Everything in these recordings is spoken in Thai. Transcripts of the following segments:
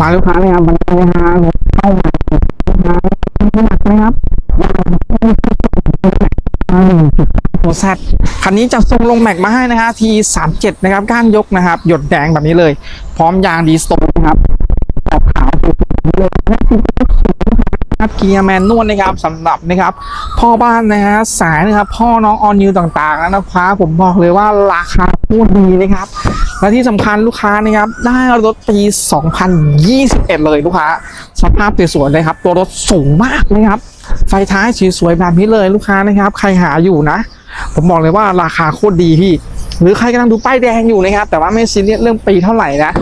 มาลูกค้านะครับวันนี้นะฮะรถเข้ามาลูกค้าไม่หนักนะครับโอแซดคันนี้จะทรงลงแม็กมาให้นะฮะทีสามเจ็ดนะครับ ก้านยกนะครับ หยดแดงแบบนี้เลย พร้อมยางดีสโตนนะครับขอบขาวสวยๆเลยนะ ครับเกียร์แมนนวลนะครับสำหรับนะครับพ่อบ้านนะฮะสายนะครับพ่อน้องออนนิวต่างๆนะครับผมบอกเลยว่าราคาพูดดีนะครับและที่สำคัญลูกค้านะครับได้รถปี 2021 เลยลูกค้าสภาพสวยๆเลยครับ ตัวรถสูงมากนะครับ ไฟท้ายสวยๆแบบนี้เลยลูกค้านะครับ ใครหาอยู่นะ ผมบอกเลยว่าราคาโคตรดีพี่ หรือใครกำลังดูป้ายแดงอยู่นะครับ แต่ว่าไม่ซีเรียสเรื่องปีเท่าไหร่นะ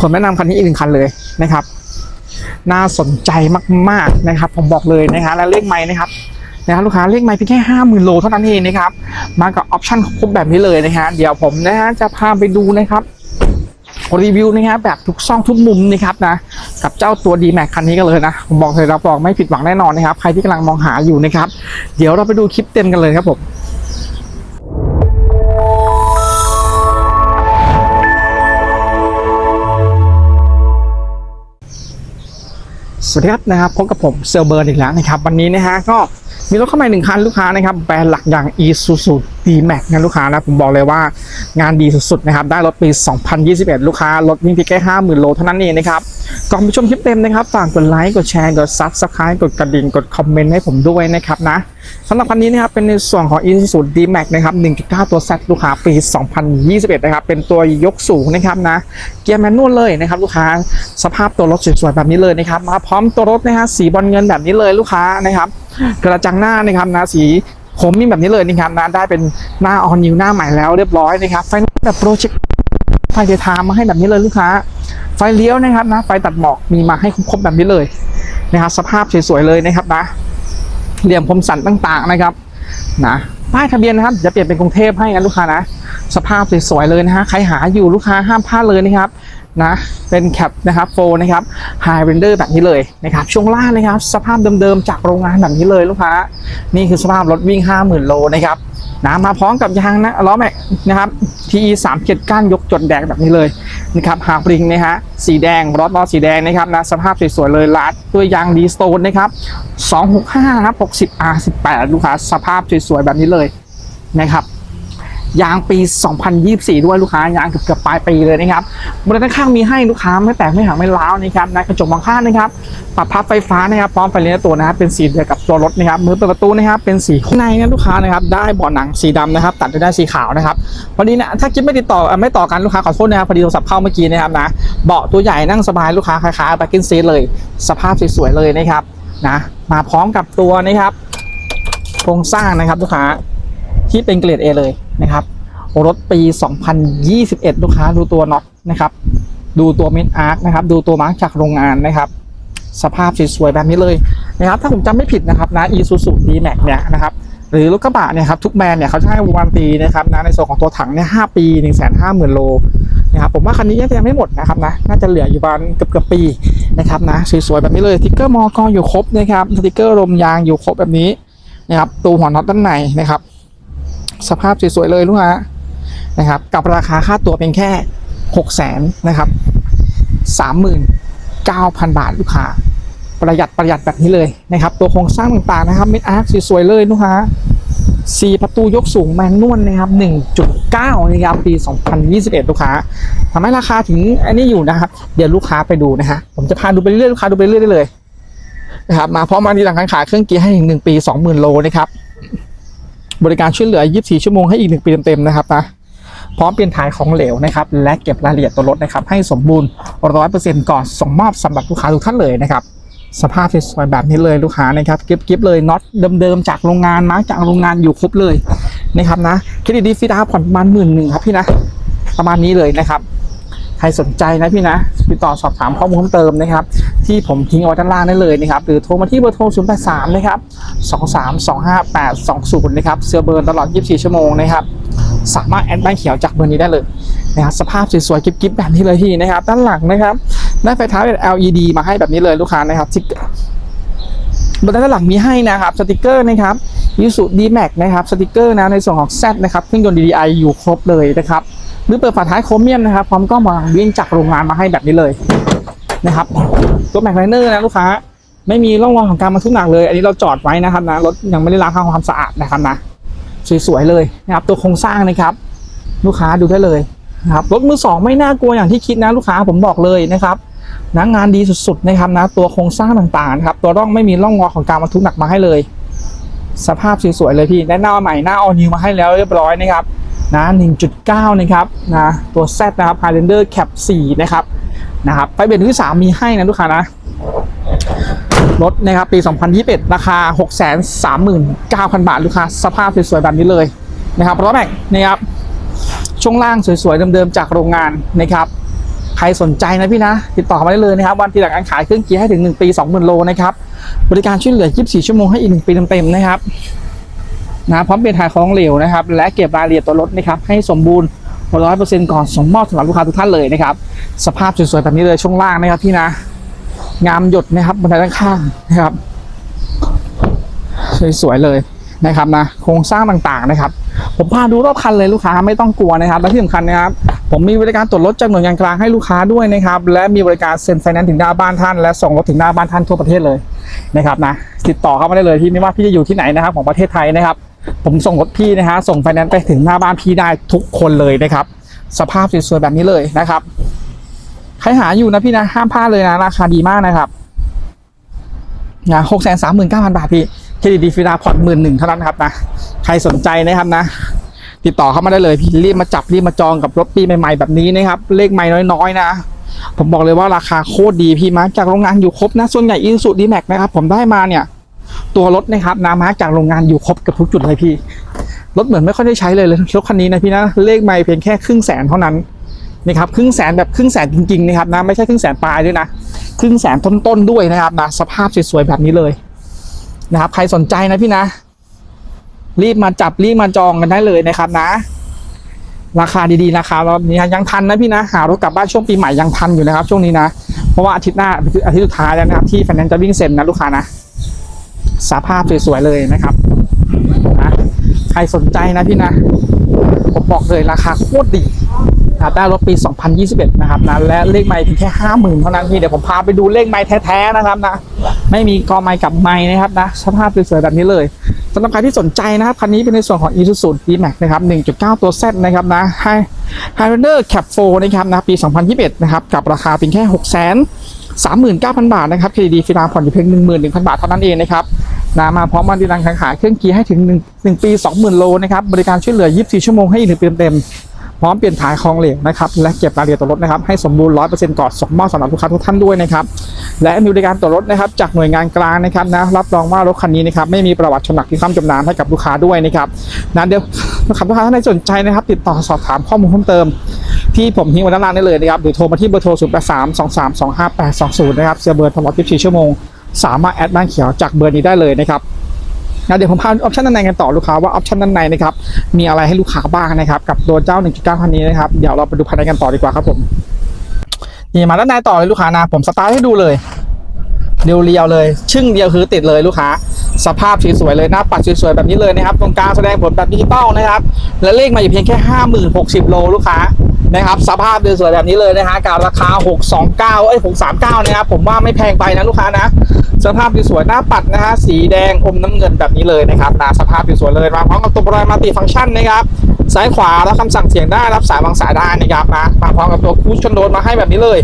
ผมแนะนำคันนี้อีกหนึ่งคันเลยนะครับ น่าสนใจมากๆนะครับ ผมบอกเลยนะครับและเลขไม้นะครับนะครับลูกค้าเลขไม้เพียงแค่ห้าหมื่นโลเท่านั้นเองนะครับมากับออปชั่นครบแบบนี้เลยนะฮะเดี๋ยวผมนะฮะจะพาไปดูนะครับรีวิวนะครับแบบทุกซ่องทุกมุมนะครับนะกับเจ้าตัว d m a x คันนี้กันเลยนะผมบอกเลยรับรองไม่ผิดหวังแน่นอนนะครับ ใครที่กำลังมองหาอยู่นะครับ เดี๋ยวเราไปดูคลิปเต็มกันเลยครับผม สวัสดีครับนะครับพบกับผมเซลเบิร์นอีกแล้วนะครับ วันนี้นะฮะก็มีรถเข้ามาหนึ่งคันลูกค้านะครับแบรนด์หลักอย่าง Isuzu D-Max นะลูกค้านะผมบอกเลยว่างานดีสุดๆนะครับได้รถปี 2021 ลูกค้ารถวิ่งเพียงแค่50,000 โลเท่านั้นเองนะครับก่อนไปชมคลิปเต็มนะครับฝากกดไลค์กดแชร์กด Subscribe กดกระดิ่งกดคอมเมนต์ให้ผมด้วยนะครับนะสำหรับคันนี้นะครับเป็นในส่วนของ Isuzu D-Max นะครับ 1.9 ตัว Z ลูกค้าปี 2021 นะครับ เป็นตัวยกสูงนะครับนะ เกียร์แมนนวลเลยนะครับ ลูกค้าสภาพตัวรถสวยๆแบบนี้เลยนะครับ มาพร้อมตัวรถนะฮะสีบอลเงินแบบนี้เลยลูกค้านะครับ กระจังหน้านะครับนะสี ผมมีแบบนี้เลยนะครับนะได้เป็นหน้าออนนิวหน้าใหม่แล้วเรียบร้อยนะครับไฟแบบโปรเจกต์ไฟเดทามมาให้แบบนี้เลยลูกค้า ไฟเลี้ยวนะครับนะไฟตัดหมอกมีมาให้ครบแบบนี้เลยนะครับสภาพสวยๆเลยนะครับนะเหลี่ยมคมสันต่างๆนะครับนะ ป้ายทะเบียนนะครับจะเปลี่ยนเป็นกรุงเทพให้นะลูกค้านะ สภาพสวยๆเลยนะฮะใครหาอยู่ลูกค้าห้ามพลาดเลยนะครับนะเป็นแคปนะครับโฟนะครับไฮเรนเดอร์แบบนี้เลยนะครับช่วงล่างนะครับ สภาพเดิมๆจากโรงงานแบบนี้เลยลูกค้า นี่คือสภาพรถวิ่ง 50,000 โลนะครับ นะมาพร้อมกับยางนะล้อแม็กนะครับ TE 3เจ็ดก้านยกจดแดงแบบนี้เลยนะครับหางปริงนะฮะสีแดงรถล้อสีแดงนะครับนะสภาพสวยๆเลยลัดด้วยยางดีสโตนนะครับ265นะครับ 60 R18 ลูกค้าสภาพสวยๆแบบนี้เลยนะครับ ยางปี 2024 ด้วยลูกค้ายางเกือบเกือบปลายปีเลยนะครับบริเวณด้านข้างมีให้ลูกค้าไม่แตกไม่หักไม่ร้าวนะครับนะกระจกมองข้างนะครับปรับพับไฟฟ้านะครับพร้อมไฟเลี้ยวตัวนะครับเป็นสีเดียวกับตัวรถนะครับมือเปิดประตูนะครับเป็นสีข้างในนะลูกค้านะครับได้เบาะหนังสีดำนะครับตัดด้วยด้านสีขาวนะครับพอดีนะถ้าคิดไม่ติดต่อไม่ต่อกันลูกค้าขอโทษนะครับพอดีโทรศัพท์เข้าเมื่อกี้นะครับนะเบาะตัวใหญ่นั่งสบายลูกค้าคล้ายๆแบ็กกินซีเลย สภาพสวยๆเลยนะครับนะมาพร้อมกับตัวนะครับโครงสร้างนะครับลูกค้าที่เป็นเกรด A เลย นะครับรถปี 2021 ลูกค้าดูตัวน็อตนะครับ ดูตัวเมดอาร์คนะครับ ดูตัวมาร์กจากโรงงานนะครับ สภาพสวยๆแบบนี้เลยนะครับ ถ้าผมจำไม่ผิดนะครับนะ Isuzu D-Max เนี่ยนะครับ หรือรถกระบะเนี่ยครับทุกแบรนด์เนี่ยเขาจะให้วารันตีนะครับนะในส่วนของตัวถังเนี่ย5ปี 1 5 0 0 0 0 โลนะครับผมว่าคันนี้ยังไม่หมดนะครับนะน่าจะเหลืออยู่ประมาณเกือบเกือบๆปีนะครับนะสวยๆแบบนี้เลยสติ๊กเกอร์มอกอยู่ครบนะครับสติ๊กเกอร์ลมยางอยู่ครบแบบนี้นะครับตัวหัวน็อตด้านในนะครับ สภาพสวยๆเลยลูกค้านะครับกับราคาค่าตัวเป็นแค่6 0แสนนะครับ39,000บาทลูกค้าประหยัดประหยัดแบบนี้เลยนะครับ ตัวโครงสร้างต่างๆนะครับเม็ดอาร์คสวยๆเลยลูกค้าสี่ประตูยกสูงแมนนวลนะครับ1.9นะครับปี2021ลูกค้าทำให้ราคาถึงอันนี้อยู่นะครับ เดี๋ยวลูกค้าไปดูนะฮะผมจะพาดูไปเรื่อยลูกค้าดูไปเรื่อยได้เลยนะครับมาพร้อมมาที่หลังการขายเครื่องเกียร์ให้อีกหนึ่งปี20,000โลนะครับ บริการช่วยเหลือ 24 ชั่วโมงให้อีก 1 ปีเต็มๆนะครับนะพร้อมเปลี่ยนถ่ายของเหลวนะครับ และเก็บรายละเอียดตัวรถนะครับ ให้สมบูรณ์100%ก่อนส่งมอบสำหรับลูกค้าทุกท่านเลยนะครับ สภาพสวยๆแบบนี้เลยลูกค้านะครับก็บเก็บเลยน็อตเดิมๆจากโรงงานมาจากโรงงานอยู่ครบเลยนะครับนะเครดิตดีฟีดาผ่อนประมาณหมื่นหนึ่งครับพี่นะประมาณนี้เลยนะครับ ใครสนใจนะพี่นะติดต่อสอบถามข้อมูลเพิ่มเติมนะครับ ที่ผมทิ้งเอาไว้ด้านล่างได้เลยนะครับ หรือโทรมาที่เบอร์โทร 0 8 3 นะครับ 2325820 นะครับเซลเบอร์ตลอด 24 ชั่วโมงนะครับ สามารถแอดบ้านเขียวจากเบอร์นี้ได้เลยนะครับสภาพสวยๆกิ๊บๆแบบนี้เลยพี่นะครับ ด้านหลังนะครับได้ไฟท้ายเป็น LED มาให้แบบนี้เลยลูกค้านะครับสติกเกอร์บนด้านหลังมีให้นะครับสติกเกอร์นะครับยูสุดีแม็กนะครับสติกเกอร์นะในส่วนของ Z นะครับเครื่องยนต์ DDI อยู่ครบเลยนะครับ หรือเปิดฝาท้ายโครเมียมนะครับพร้อมกล้องมองวิ่งจากโรงงานมาให้แบบนี้เลยนะครับตัวแม็กไลเนอร์นะลูกค้า ไม่มีร่องรอยของการบรรทุกหนักเลย อันนี้เราจอดไว้นะครับนะรถยังไม่ได้ล้างทำความสะอาดนะครับนะสวยๆเลยนะครับ ตัวโครงสร้างนะครับ ลูกค้าดูได้เลยนะครับรถมือสองไม่น่ากลัวอย่างที่คิดนะลูกค้าผมบอกเลยนะครับนะงานดีสุดๆนะครับนะตัวโครงสร้างต่างๆนะครับตัวร่องไม่มีร่องรอยของการบรรทุกหนักมาให้เลย สภาพสวยๆเลยพี่ได้หน้าใหม่หน้าออนิวมาให้แล้วเรียบร้อยนะครับ นะ1.9 นะครับนะตัว Z นะครับ Highlander Cap 4 นะครับนะครับไฟเบรกที่3มีให้นะลูกค้านะรถนะครับปี 2021 ราคา 639,000 บาท ลูกค้า สภาพสวยๆแบบนี้เลยนะครับรถแม็กนะครับช่วงล่างสวยๆเดิมๆจากโรงงานนะครับ ใครสนใจนะพี่นะ ติดต่อมาได้เลยนะครับ วันที่หลังการขายเครื่องเกียร์ให้ถึง 1 ปี 20,000 โลนะครับ บริการช่วยเหลือ 24 ชั่วโมงให้อีก 1 ปีเต็มๆนะครับ นะพร้อมเปลี่ยนถ่ายของเหลวนะครับ และเก็บรายละเอียดตัวรถนะครับให้สมบูรณ์ร้อยเปอร์เซ็นต์ก่อนส่งมอบสำหรับลูกค้าทุกท่านเลยนะครับ สภาพสวยๆแบบนี้เลยช่วงล่างนะครับพี่นะ งามหยดนะครับบนไดด้านข้างนะครับ สวยๆเลยนะครับนะโครงสร้างต่างๆนะครับ ผมพาดูรอบคันเลยลูกค้าไม่ต้องกลัวนะครับ และที่สำคัญนะครับ ผมมีบริการตรวจรถจากหน่วยงานกลางให้ลูกค้าด้วยนะครับ และมีบริการเซ็นไฟแนนซ์ถึงหน้าบ้านท่าน และส่งรถถึงหน้าบ้านท่านทั่วประเทศเลยนะครับนะติดต่อเข้ามาได้เลยที่ไม่ว่าพี่จะอยู่ที่ไหนนะครับของประเทศไทยนะครับ ผมส่งรถพี่นะฮะส่งไฟแนนซ์ไปถึงหน้าบ้านพี่ได้ทุกคนเลยนะครับ สภาพสวยๆแบบนี้เลยนะครับ ใครหาอยู่นะพี่นะห้ามพลาดเลยนะราคาดีมากนะครับนะหกแสนสามหมื่นเก้าพันบาทพี่เครดิตดีฟิลาผ่อนหมื่นหนึ่งเท่านั้นครับนะใครสนใจนะครับนะ ติดต่อเข้ามาได้เลยพี่รีบมาจับรีบมาจองกับรถปีใหม่ๆแบบนี้นะครับ เลขไม่น้อยๆนะผมบอกเลยว่าราคาโคตรดีพี่มาจากโรงงานอยู่ครบนะ ส่วนใหญ่อินสุดีแม็กนะครับ ผมได้มาเนี่ย ตัวรถนะครับนามาจากโรงงานอยู่ครบกับทุกจุดเลยพี่ รถเหมือนไม่ค่อยได้ใช้เลยเลยรถคันนี้นะพี่นะเลขไม่เพียงแค่ครึ่งแสนเท่านั้นนะครับครึ่งแสนแบบครึ่งแสนจริงๆนะครับนะไม่ใช่ครึ่งแสนปลายด้วยนะครึ่งแสนต้นๆด้วยนะครับนะสภาพสวยๆแบบนี้เลยนะครับใครสนใจนะพี่นะ รีบมาจับรีบมาจองกันได้เลยนะครับนะ ราคาดีๆราคารอบนี้ยังทันนะพี่นะหารถกลับบ้านช่วงปีใหม่ยังทันอยู่นะครับ ช่วงนี้นะเพราะว่าอาทิตย์หน้าอาทิตย์สุดท้ายแล้วนะครับที่ไฟแนนซ์จะวิ่งเซ็นนะลูกค้านะ สภาพสวยๆเลยนะครับนะใครสนใจนะพี่นะ ผมบอกเลยราคาโคตรดีนะได้รถปี 2021 นะครับนะและเลขไม้เพียงแค่50,000เท่านั้นพี่ เดี๋ยวผมพาไปดูเลขไม้แท้ๆนะครับนะ ไม่มีกอไม้กับไม้นะครับนะ สภาพสวยๆแบบนี้เลยสำหรับใครที่สนใจนะครับ คันนี้เป็นในส่วนของ Isuzu D-Max นะครับ 1.9 ตัว Z นะครับนะ High Highlander Cap 4นะครับนะปี 2021 นะครับ กับราคาเพียงแค่ 6 0 0 0 0 39,000 บาทนะครับเครดิตฟิลาผ่อนอยู่เพียง11,000 บาทเท่านั้นเองนะครับนะมาพร้อมวันดีรังขายเครื่องเกียร์ให้ถึง1 1ปี 20,000 โลนะครับบริการช่วยเหลือ 24 ชั่วโมงให้อีกหนึ่งปีเต็มพร้อมเปลี่ยนถ่ายคลองเหลวนะครับและเก็บรายละเอียดตัวรถนะครับให้สมบูรณ์100%ก่อนส่งมอบสำหรับลูกค้าทุกท่านด้วยนะครับและมีบริการตรวรถนะครับจากหน่วยงานกลางนะครับนะรับรองว่ารถคันนี้นะครับไม่มีประวัติชนหนักที่ข้ามจมน้ำให้กับลูกค้าด้วยนะครับนะเดี๋ยวนะครับลูกค้าท่านใดสนใจนะครับ ติดต่อสอบถามข้อมูลเพิ่มเติม ที่ผมทิ้งไว้ด้านล่างได้เลยนะครับหรือโทรมาที่เบอร์โทร 0 8 3 2 3 2 5 8 2 0 นะครับเสียเบอร์ตลอด 24 ชั่วโมง สามารถแอดบ้านเขียวจากเบอร์นี้ได้เลยนะครับเดี๋ยวผมพาออปชันด้านในกันต่อลูกค้าว่าออปชันด้านในนะครับมีอะไรให้ลูกค้าบ้างนะครับกับตัวเจ้า 1.9 คันนี้นะครับเดี๋ยวเราไปดูภายในกันต่อดีกว่าครับผมนี่มาด้านในต่อเลยลูกค้านะผมสตาร์ทให้ดูเลยเรียวๆเลย ชึ่งเดียวคือติดเลยลูกค้า สภาพสวยๆเลยหน้าปัดสวยๆแบบนี้เลยนะครับ ตรงกลางแสดงผลแบบดิจิตอลนะครับ และเลขมาอยู่เพียงแค่ 5060 โลลูกค้านะครับสภาพสวยๆแบบนี้เลยนะฮะกับราคา 629เอ้ย639นะครับผมว่าไม่แพงไปนะลูกค้านะ สภาพสวยๆหน้าปัดนะฮะสีแดงอมน้ำเงินแบบนี้เลยนะครับนะสภาพสวยๆเลยมาพร้อมกับตัวโปรแกรมมัลติฟังก์ชันนะครับซ้ายขวาแล้วคำสั่งเสียงได้รับสายวางสายได้นะครับนะมาพร้อมกับตัวคูชชนโดนมาให้แบบนี้เลย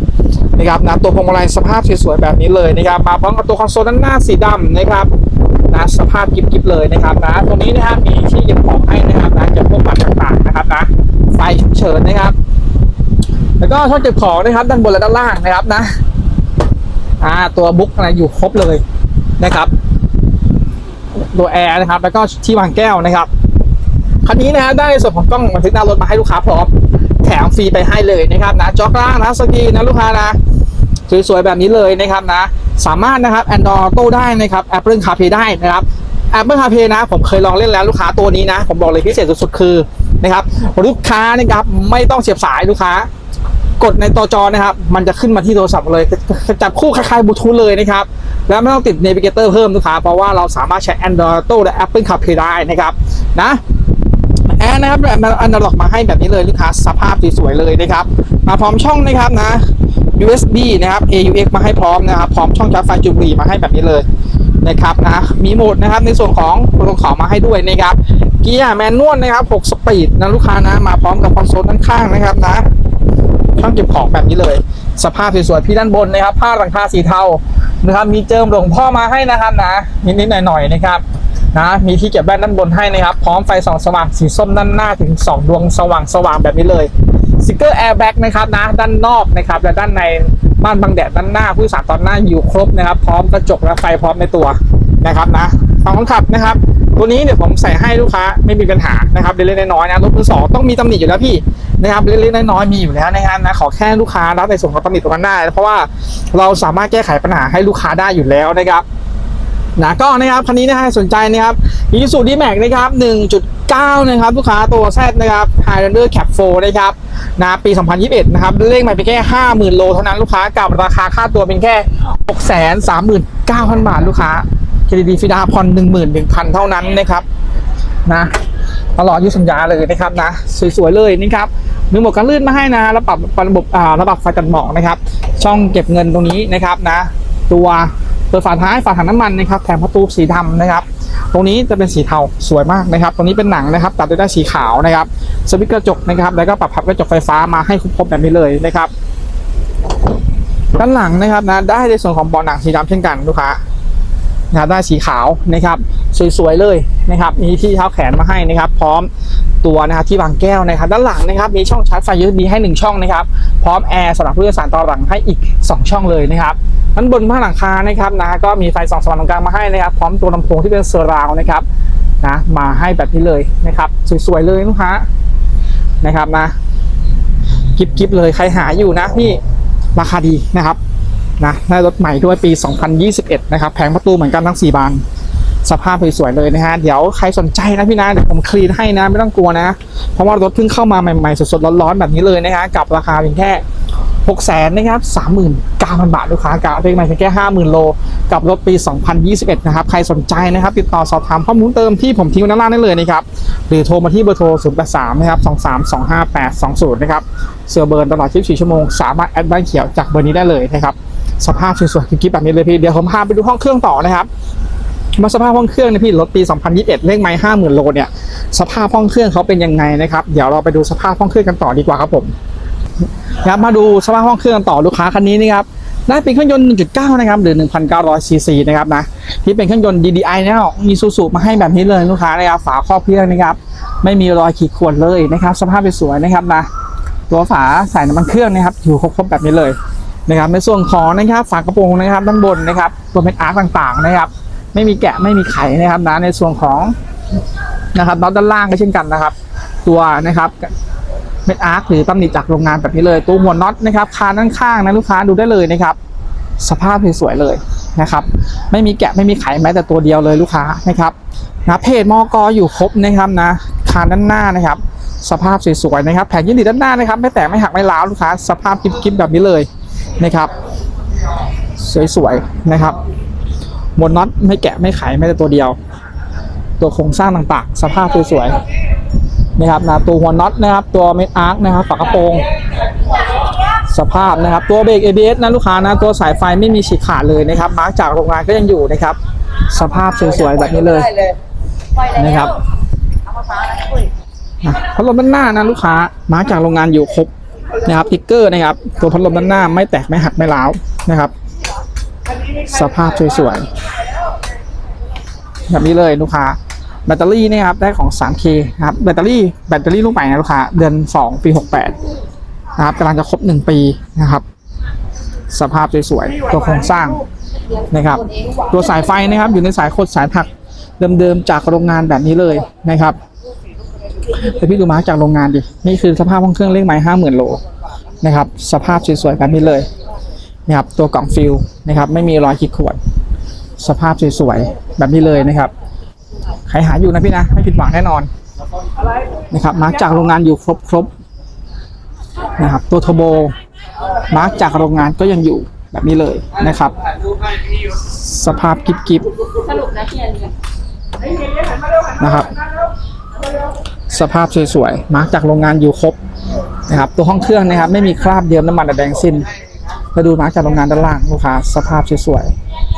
นะครับนะตัวพวงมาลัยสภาพสวยๆแบบนี้เลยนะครับมาพร้อมกับตัวคอนโซลด้านหน้าสีดำนะครับ นะสภาพกิ๊บๆเลยนะครับนะตรงนี้นะครับมีที่เก็บของให้นะครับนะเก็บพวกบัตรต่างๆนะครับนะไฟฉุกเฉินนะครับ แล้วก็ช่องเก็บของนะครับ ด้านบนและด้านล่างนะครับนะ อ่าตัวบุ๊กอะไรอยู่ครบเลยนะครับตัวแอร์นะครับ แล้วก็ที่วางแก้วนะครับคันนี้นะฮะได้ในส่วนของกล้องบันทึกหน้ารถมาให้ลูกค้าพร้อมแถมฟรีไปให้เลยนะครับนะจอกล่างนะสกีนะลูกค้านะสวยๆแบบนี้เลยนะครับนะ สามารถนะครับ Android Auto ได้นะครับ Apple CarPlay ได้นะครับ Apple CarPlay นะ ผมเคยลองเล่นแล้วลูกค้าตัวนี้นะ ผมบอกเลยพิเศษสุดๆ คือนะครับลูกค้านะครับไม่ต้องเสียบสายลูกค้ากดในตัวจอนะครับ มันจะขึ้นมาที่โทรศัพท์เลย จับคู่คล้ายๆบลูทูธเลยนะครับ แล้วไม่ต้องติด Navigator เพิ่มลูกค้าเพราะว่าเราสามารถใช้ Android Auto และ Apple CarPlay ได้นะครับนะแอร์นะครับแบบอันดับมาให้แบบนี้เลยลูกค้าสภาพสวยๆเลยนะครับ มาพร้อมช่องนะครับนะ USB นะครับ AUX มาให้พร้อมนะครับ พร้อมช่องชาร์จไฟจูบลีมาให้แบบนี้เลยนะครับนะ มีโหมดนะครับในส่วนของโปรโตคอมาให้ด้วยนะครับ เกียร์แมนนวลนะครับ 6 สปีดนะลูกค้านะ มาพร้อมกับคอนโซลด้านข้างนะครับนะ ช่องเก็บของแบบนี้เลย สภาพสวยๆพี่ด้านบนนะครับ ผ้าหลังคาสีเทานะครับ มีเจิมหลวงพ่อมาให้นะครับนะ นิดๆหน่อยๆนะครับนะ มีที่เก็บแว่นด้านบนให้นะครับ พร้อมไฟส่องสว่างสีส้มด้านหน้าถึง 2 ดวงสว่างสว่างๆแบบนี้เลย สติกเกอร์แอร์แบ็กนะครับนะด้านนอกนะครับและด้านในม่านบังแดดด้านหน้าผู้โดยสารตอนหน้าอยู่ครบนะครับ พร้อมกระจกและไฟพร้อมในตัวนะครับนะฝั่งคนขับนะครับ ตัวนี้เดี๋ยวผมใส่ให้ลูกค้าไม่มีปัญหานะครับเล็กๆน้อยๆนะรถมือสองต้องมีตำหนิอยู่แล้วพี่นะครับเล็กๆน้อยๆมีอยู่แล้วนะครับนะขอแค่ลูกค้ารับในส่วนของตำหนิตรงนั้นได้ เพราะว่าเราสามารถแก้ไขปัญหาให้ลูกค้าได้อยู่แล้วนะครับนะก็นะครับคันนี้นะฮะสนใจนะครับอีซูดีแม็กนะครับ1.9 นะครับลูกค้าตัวแซดนะครับ Highlander Cap 4นะครับ นะปี 2021 นะครับเลขใหม่เพียงแค่ 50,000 โลเท่านั้นลูกค้ากับราคาค่าตัวเป็นแค่ 639,000 บาทลูกค้าเครดิตฟิดาพร11,000 เท่านั้นนะครับนะตลอดยุสัญญาเลยนะครับนะสวยๆเลยนะครับมีหมวกกันลื่นมาให้นะระบบระบบอ่าระบบไฟกันหมอกนะครับ ช่องเก็บเงินตรงนี้นะครับนะ ตัวเปิดฝาท้ายฝาถังน้ำมันนะครับแถมประตูสีดำนะครับ ตรงนี้จะเป็นสีเทาสวยมากนะครับ ตรงนี้เป็นหนังนะครับ ตัดด้วยด้านสีขาวนะครับ สวิตช์กระจกนะครับ แล้วก็ปรับพับกระจกไฟฟ้ามาให้ครบแบบนี้เลยนะครับ ด้านหลังนะครับนะได้ในส่วนของเบาะหนังสีดำเช่นกันลูกค้านะได้สีขาวนะครับ สวยๆเลยนะครับ มีที่เท้าแขนมาให้นะครับ พร้อมตัวนะครับที่วางแก้วนะครับ ด้านหลังนะครับ มีช่องชาร์จไฟ USB ให้ 1 ช่องนะครับ พร้อมแอร์สำหรับผู้โดยสารตอนหลังให้อีก 2 ช่องเลยนะครับด้านบนผ้าหลังคานะครับนะก็มีไฟสองสว่างตรงกลางมาให้นะครับ พร้อมตัวลำโพงที่เป็นเซอร์ราวน์นะครับนะมาให้แบบนี้เลยนะครับ สวยๆเลยลูกค้า นะครับนะกิบๆเลยใครหาอยู่นะนี่ราคาดีนะครับนะได้รถใหม่ด้วยปี 2021 นะครับแผงประตูเหมือนกันทั้ง 4 บาน สภาพสวยๆเลยนะฮะ เดี๋ยวใครสนใจนะพี่นะ เดี๋ยวผมคลีนให้นะ ไม่ต้องกลัวนะ เพราะว่ารถเพิ่งเข้ามาใหม่ๆ สดๆ ร้อนๆ แบบนี้เลยนะฮะ กับราคาเพียงแค่ 6 0 0 0 0นะครับ39,000บาทลูกค้ากะเลขใหม่เพียงแค่50,000โล กับรถปี 2021 นะครับ ใครสนใจนะครับ ติดต่อสอบถามข้อมูลเติมที่ผมทิ้งไว้ด้านล่างได้เลยนะครับ หรือโทรมาที่เบอร์โทร 083 นะครับ 2325820 นะครับ เสือเบิร์นตลอด 24 ชั่วโมง สามารถแอดบ้านเขียวจากเบอร์นี้ได้เลยนะครับ สภาพสวยๆกิ๊บแบบนี้เลยพี่ เดี๋ยวผมพาไปดูห้องเครื่องต่อนะครับมาสภาพห้องเครื่องนี่ยพี่รถปี 2021 เลขไม้50,000โลเนี่ย สภาพห้องเครื่องเขาเป็นยังไงนะครับ เดี๋ยวเราไปดูสภาพห้องเครื่องกันต่อดีกว่าครับผม ครับมาดูสภาพห้องเครื่องต่อลูกค้าคันนี้นี่ครับได้เป็นเครื่องยนต์ 1.9 นะครับ หรือ 1,900 ซีซีนะครับนะที่เป็นเครื่องยนต์ DDI นะครับมีซูซูมาให้แบบนี้เลยลูกค้านะครับฝาครอบเครื่องนะครับ ไม่มีรอยขีดข่วนเลยนะครับ สภาพสวยนะครับนะตัวฝาใส่น้ำมันเครื่องนะครับ อยู่ครบๆแบบนี้เลยนะครับในส่วนของนะครับฝากระโปรงนะครับด้านบนนะครับตัวเป็นอาร์คต่างๆนะครับ ไม่มีแกะไม่มีไขนะครับนะในส่วนของนะครับน็อตด้านล่างก็เช่นกันนะครับ ตัวนะครับ เม็ดอาร์คหรือตำหนิจากโรงงานแบบนี้เลย ตัวหัวน็อตนะครับคานด้านข้างนะลูกค้าดูได้เลยนะครับ สภาพสวยๆเลยนะครับ ไม่มีแกะไม่มีไขแม้แต่ตัวเดียวเลยลูกค้านะครับนะเพจมอกอยู่ครบนะครับนะคานด้านหน้านะครับ สภาพสวยๆนะครับแผงยืนดีด้านหน้านะครับ ไม่แตกไม่หักไม่ร้าวลูกค้า สภาพกิ๊บๆแบบนี้เลยนะครับ สวยๆนะครับหมวดน็อตไม่แกะไม่ไขแม้แต่ตัวเดียว ตัวโครงสร้างต่างๆ สภาพสวยๆ นะครับนะตัวหัวน็อตนะครับตัวเม็ดอาร์คนะครับฝากระโปรง สภาพนะครับตัวเบรก ABS นะลูกค้านะตัวสายไฟไม่มีฉีกขาดเลยนะครับมาร์กจากโรงงานก็ยังอยู่นะครับ สภาพสวยๆแบบนี้เลยนะครับอะพัดลมด้านหน้านะลูกค้ามาร์กจากโรงงานอยู่ครบนะครับติ๊กเกอร์นะครับ ตัวพัดลมด้านหน้าไม่แตกไม่หักไม่ร้าวนะครับ สภาพสวยๆแบบนี้เลยลูกค้า แบตเตอรี่นี่ครับได้ของ 3K นะครับแบตเตอรี่แบตเตอรี่ลูกใหม่นะลูกค้าเดือน 2 ปี 68 นะครับกำลังจะครบ 1 ปีนะครับ สภาพสวยๆตัวโครงสร้างนะครับ ตัวสายไฟนะครับ อยู่ในสายโคดสายผักเดิมๆจากโรงงานแบบนี้เลยนะครับเดี๋ยวพี่ดูมาจากโรงงานดิ นี่คือสภาพห้องเครื่องเลขไม้ห้าหมื่นโลนะครับ สภาพสวยๆแบบนี้เลยนะครับ ตัวกล่องฟิลนะครับ ไม่มีรอยขีดข่วน สภาพสวยๆแบบนี้เลยนะครับ ใครหาอยู่นะพี่นะ ไม่ผิดหวังแน่นอนนะครับมาร์กจากโรงงานอยู่ครบๆนะครับตัวโทโบมาร์กจากโรงงานก็ยังอยู่แบบนี้เลยนะครับ สภาพกิบกิบนะครับสภาพสวยๆ มาร์กจากโรงงานอยู่ครบนะครับ ตัวห้องเครื่องนะครับ ไม่มีคราบเยิมน้ำมันใดงสิ้นแล้วดูมาร์กจากโรงงานด้านล่างลูกค้าสภาพสวย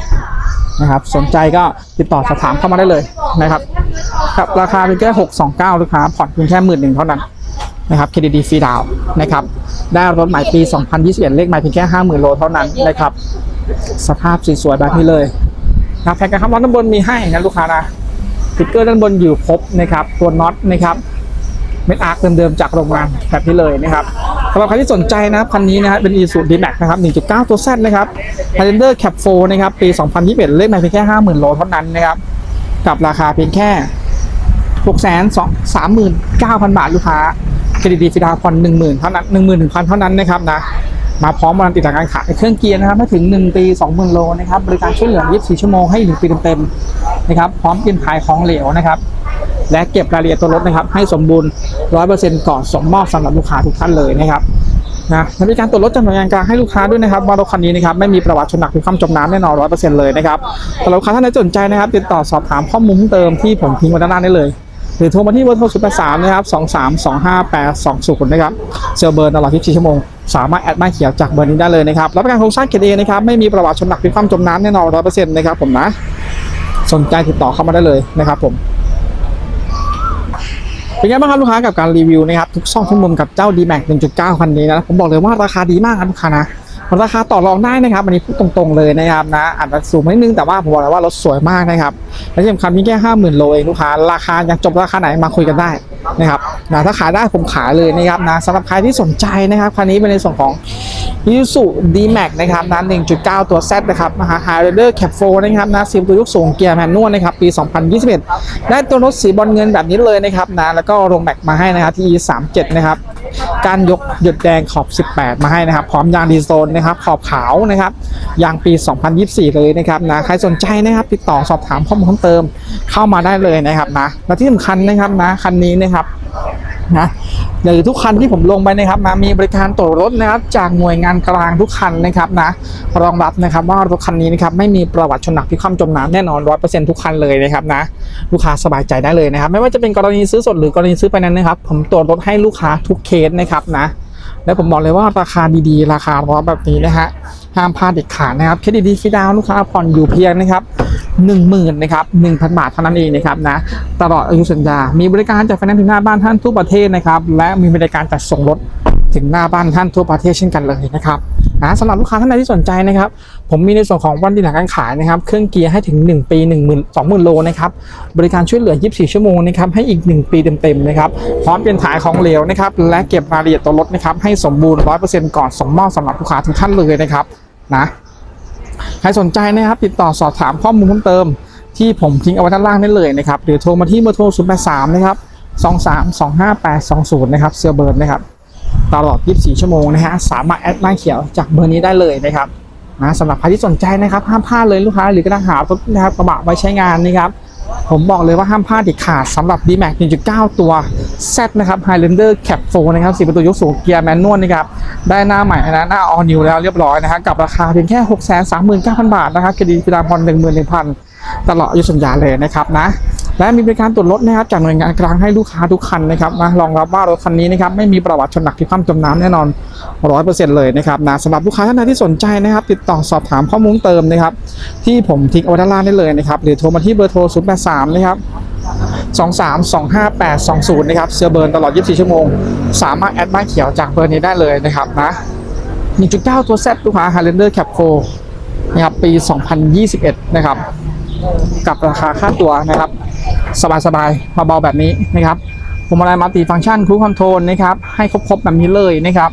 ๆ นะครับ สนใจก็ติดต่อสอบถามเข้ามาได้เลยนะครับครับราคาเป็นแค่629ลูกค้าผ่อนเพียงแค่หมื่นหนึ่งเท่านั้นนะครับ KDD ฟรีดาวน์นะครับ ได้รถใหม่ปี 2021 เลขใหม่เพียงแค่ 50,000 โลเท่านั้นนะครับ สภาพสวยๆแบบนี้เลยนะแพ็กกันครับน็อตด้านบนมีให้นะลูกค้านะสติ๊กเกอร์ด้านบนอยู่ครบนะครับ ตัวน็อตนะครับ เม็ดอาร์คเดิมๆจากโรงงานแบบนี้เลยนะครับสำหรับใครที่สนใจนะครับคันนี้นะครับเป็น e s u d d m a x นะครับ 1.9 ตัว Z นะครับ Highlander Cap 4นะครับปี 2021 เลขใหม่เพียงแค่ 50,000 โลเท่านั้นนะครับ กับราคาเพียงแค่ 6 2 3 9 0 0 0บาทลูกค้าเครดิตดีฟิดาผ่อน10,000 เท่านั้น11,000 เท่านั้นนะครับนะมาพร้อมการติดตั้งการขายเครื่องเกียร์นะครับไม่ถึง 1 ปี 20,000 โลนะครับบริการช่วยเหลือ 24 ชั่วโมงให้ 1 ปีเต็มๆนะครับพร้อมเปลี่ยนถ่ายของเหลวนะครับ และเก็บรายละเอียดตัวรถนะครับ ให้สมบูรณ์100%ก่อนส่งมอบสำหรับลูกค้าทุกท่านเลยนะครับนะและมีการตรวจรถจากหน่วยงานกลางให้ลูกค้าด้วยนะครับว่ารถคันนี้นะครับไม่มีประวัติชนหนักหรือความจมน้ำแน่นอนร้อยเปอร์เซ็นต์เลยนะครับสำหรับลูกค้าท่านใดสนใจนะครับ ติดต่อสอบถามข้อมูลเพิ่มเติมที่ผมทิ้งไว้ด้านล่างได้เลยหรือโทรมาที่เบอร์โทร0 8 3นะครับ2 3 2 5 8 2 0นะครับเซลเบอร์ตลอด24ชั่วโมง สามารถแอดมาเขียวจากเบอร์นี้ได้เลยนะครับรับประกันโครงสร้างเกรดเอนะครับไม่มีประวัติชนหนักหรือความจมน้ำแน่นอนร้อยเปอร์เซ็นต์นะครับผมนะสนใจติดต่อเข้ามาได้เลยนะครับผม เป็นไงบ้างครับลูกค้ากับการรีวิวนะครับทุกซ่องทุกมุมกับเจ้า d m a x 1.9 คันนี้นะผมบอกเลยว่าราคาดีมากครับลูกค้านะราคาต่อรองได้นะครับอันนี้พูดตรงๆเลยนะครับนะอาจจะสูงนิดนึงแต่ว่าผมบอกเลยว่ารถสวยมากนะครับและที่สำคัญมีแค่50,000โลเองลูกค้าราคายังจบราคาไหนมาคุยกันได้ นะครับนะถ้าขายได้ผมขายเลยนะครับนะสำหรับใครที่สนใจนะครับคันนี้เป็นในส่วนของ i s u D-Max นะครับนะ1.9 ตัว Z นะครับนะฮะ Highlander Cap 4นะครับนะซีมตัวยกสูงเกียร์แมนนวลนะครับ ปี 2021 ได้ตัวรถสีบอลเงินแบบนี้เลยนะครับนะแล้วก็ลงแม็กมาให้นะครับที่37 นะครับการยกหยุดแดงขอบ 18 มาให้นะครับ พร้อมยางดีโซนนะครับ ขอบขาวนะครับ ยางปี 2024 เลยนะครับนะใครสนใจนะครับ ติดต่อสอบถามข้อมูลเพิ่มเติม เข้ามาได้เลยนะครับนะและที่สำคัญนะครับนะคันนี้นะครับนะหรือทุกคันที่ผมลงไปนะครับนะมีบริการตรวจรถนะครับจากหน่วยงานกลางทุกคันนะครับนะรองรับนะครับว่ารถคันนี้นะครับไม่มีประวัติชนหนักพิความจมน้ำแน่นอนร้อยเปอร์เซ็นต์ทุกคันเลยนะครับนะลูกค้าสบายใจได้เลยนะครับ ไม่ว่าจะเป็นกรณีซื้อสดหรือ กรณีซื้อไปนั้นนะครับ ผมตรวจรถให้ลูกค้าทุกเคสนะครับนะ และผมบอกเลยว่าราคาดีๆ ราคาร้อแบบนี้นะฮะห้ามพลาดเด็ดขาดนะครับเครดิตดีฟรีดาวลูกค้าผ่อนอยู่เพียงนะครับหนึ่งหมื่นนะครับหนึ่งพันบาทเท่านั้นเองนะครับนะตลอดอายุสัญญา มีบริการจัดไฟแนนซ์ถึงหน้าบ้านท่านทั่วประเทศนะครับ และมีบริการจัดส่งรถถึงหน้าบ้านท่านทั่วประเทศเช่นกันเลยนะครับนะสำหรับลูกค้าท่านใดที่สนใจนะครับ ผมมีในส่วนของวันดีหลังการขายนะครับ เครื่องเกียร์ให้ถึง 1 ปี 1 0 0 0 0 20,000 โลนะครับ บริการช่วยเหลือ 24 ชั่วโมงนะครับ ให้อีก 1 ปีเต็มๆนะครับ พร้อมเป็นถ่ายของเหลวนะครับ และเก็บรายละเอียดตัวรถนะครับ ให้สมบูรณ์ 100%ก่อนส่งมอบสำหรับลูกค้าทุกท่านเลยนะครับ นะ ใครสนใจนะครับ ติดต่อสอบถามข้อมูลเพิ่มเติม ที่ผมทิ้งเอาไว้ด้านล่างได้เลยนะครับ หรือโทรมาที่เบอร์โทร 083 นะครับ2325820 นะครับ เซลเบิร์นนะครับ ตลอด 24 ชั่วโมงนะฮะ สามารถแอดไลน์เขียวจากเบอร์นี้ได้เลยนะครับ นะสำหรับใครที่สนใจนะครับห้ามพลาดเลยลูกค้า หรือกำลังหารถนะครับกระบะไว้ใช้งานนะครับผมบอกเลยว่าห้ามพลาดเด็ดขาดสำหรับ D-Max 1.9 ตัว Z นะครับ Highlander Cap 4นะครับ4ประตูยกสูงเกียร์แมนนวลนะครับ ได้หน้าใหม่นะหน้า All New แล้วเรียบร้อยนะฮะกับราคาเพียงแค่ 639,000 บาทนะครับเครดิตพิดาพร11,000 ตลอดอายุสัญญาเลยนะครับนะ และมีบริการตรวจรถนะครับจากหน่วยงานกลางให้ลูกค้าทุกคันนะครับนะรองรับว่ารถคันนี้นะครับไม่มีประวัติชนหนักที่ความจมน้ำแน่นอน100%เปอร์เซ็นต์เลยนะครับนะสำหรับลูกค้าท่านใดที่สนใจนะครับ ติดต่อสอบถามข้อมูลเติมนะครับ ที่ผมทิ้งเอาด้านล่างได้เลยนะครับหรือโทรมาที่เบอร์โทร083นะครับ2325820 นะครับเซลเบิร์นตลอด 24 ชั่วโมง สามารถแอดบ้านเขียวจากเบอร์นี้ได้เลยนะครับนะ 1.9 ตัว Z ลูกค้า Highlander Cap 4นะครับปี 2021 นะครับ กับราคาค่าตัวนะครับ สบายๆมาเบาๆแบบนี้นะครับผมอะไรมัลติฟังก์ชันครูคอนโทรลนะครับ ให้ครบๆแบบนี้เลยนะครับ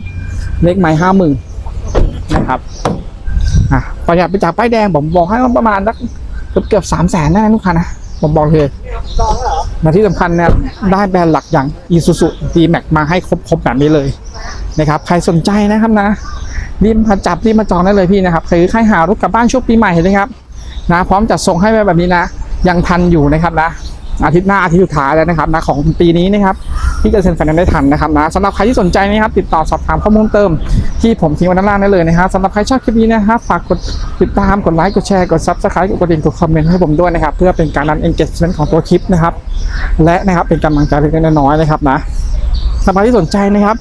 เลขไม้ห้าหมื่นนะครับอะประหยัดไปจากป้ายแดงผมบอกให้ว่าประมาณสักเกือบเกือบสามแสนนะลูกค้านะผมบอกเลยและที่สำคัญเนี่ยได้แบรนด์หลักอย่าง Isuzu D-Max มาให้ครบๆแบบนี้เลยนะครับ ใครสนใจนะครับนะรีบมาจับรีบมาจองได้เลยพี่นะครับคือใครหารถกลับบ้านช่วงปีใหม่นะครับ นะพร้อมจัดส่งให้แบบนี้นะ ยังทันอยู่นะครับนะอาทิตย์หน้าอาทิตย์สุดท้ายแล้วนะครับนะของปีนี้นะครับที่จะเซ็นไฟแนนซ์ได้ทันนะครับนะสำหรับใครที่สนใจนะครับติดต่อสอบถามข้อมูลเติม ที่ผมทิ้งไว้ด้านล่างได้เลยนะครับสำหรับใครชอบคลิปนี้นะครับฝากกดติดตามกดไลค์กดแชร์กดซับสไครต์กดกระดิ่งกดคอมเมนต์ให้ผมด้วยนะครับเพื่อเป็นการรัน engagement ของตัวคลิปนะครับและนะครับเป็นกำลังใจเล็กๆน้อยๆนะครับนะ สำหรับที่สนใจนะครับ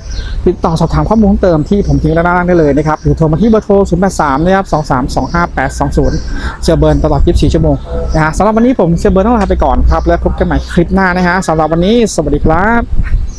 ติดต่อสอบถามข้อมูลเพิ่มเติมที่ผมทิ้งไว้ด้านล่างได้เลยนะครับหรือโทรมาที่เบอร์โทร 0 8 3 นะครับ 2 3 2 5 8 2 0เซลเบิร์นตลอด 24 ชั่วโมงนะฮะสำหรับวันนี้ผมเซลเบิร์นต้องลาไปก่อนครับ แล้วพบกันใหม่คลิปหน้านะฮะสำหรับวันนี้สวัสดีครับ